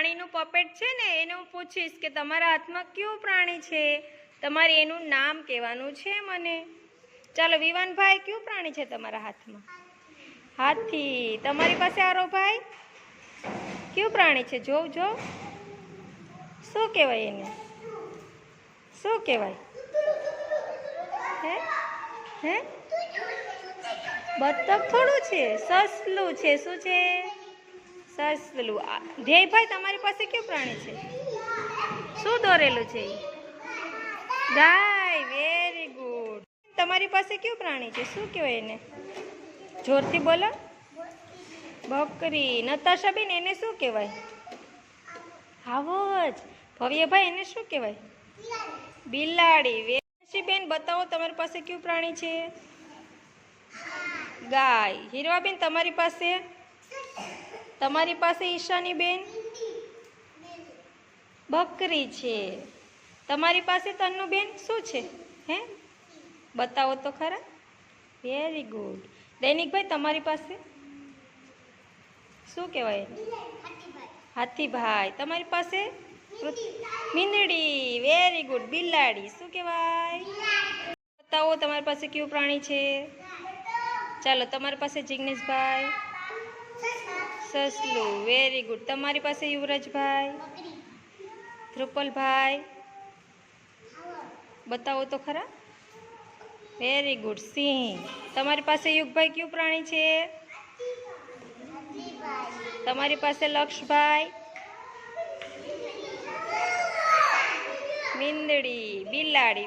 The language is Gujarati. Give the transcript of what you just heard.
પ્રાણીનું પપેટ છે ને, એને પૂછીશ કે તમારા હાથમાં કયું પ્રાણી છે? તમારે એનું નામ કહેવાનું છે મને. ચાલો, વિવાનભાઈ, કયું પ્રાણી છે તમારા હાથમાં? હાથી. તમારી પાસે આરો ભાઈ? કયું પ્રાણી છે? જોવ જો શું કહેવાય એને? શું કહેવાય? હે? હે? બતક થોડું છે? સસલું છે. શું છે? સસલું ધ્યેયભાઈ, તમારી પાસે કયું પ્રાણી છે? શું દોરેલું છે? ગાય વેરી ગુડ તમારી પાસે કયું પ્રાણી છે? શું કહેવાય એને? જોરથી બોલો. બકરી. નતાશાબેન, એને શું કહેવાય? આવો જ ભવ્યભાઈ, એને શું કહેવાય? બિલાડી. બેન બતાવો તમારી પાસે કયું પ્રાણી છે? ગાય. હીરવાબેન તમારી પાસે? તમારી પાસે ઈશાની બેન? બકરી છે. તમારી પાસે તન્નુબેન શું છે? હે? બતાવો તો ખરા. વેરી ગુડ દૈનિકભાઈ, તમારી પાસે? શું કહેવાય? હાથીભાઈ. તમારી પાસે? મીંદડી. વેરી ગુડ બિલાડી. શું કહેવાય? બતાવો, તમારી પાસે કયું પ્રાણી છે? ચાલો, તમારી પાસે જિગ્નેશભાઈ. સસલું. વેરી ગુડ તમારી પાસે યુવરાજભાઈ? ધ્રુપલભાઈ બતાવો તો ખરા. Very good Singh. તમારી પાસે યુગભાઈ કયું પ્રાણી છે? તમારી પાસે લક્ષભાઈ? મીંદડી. બિલાડી.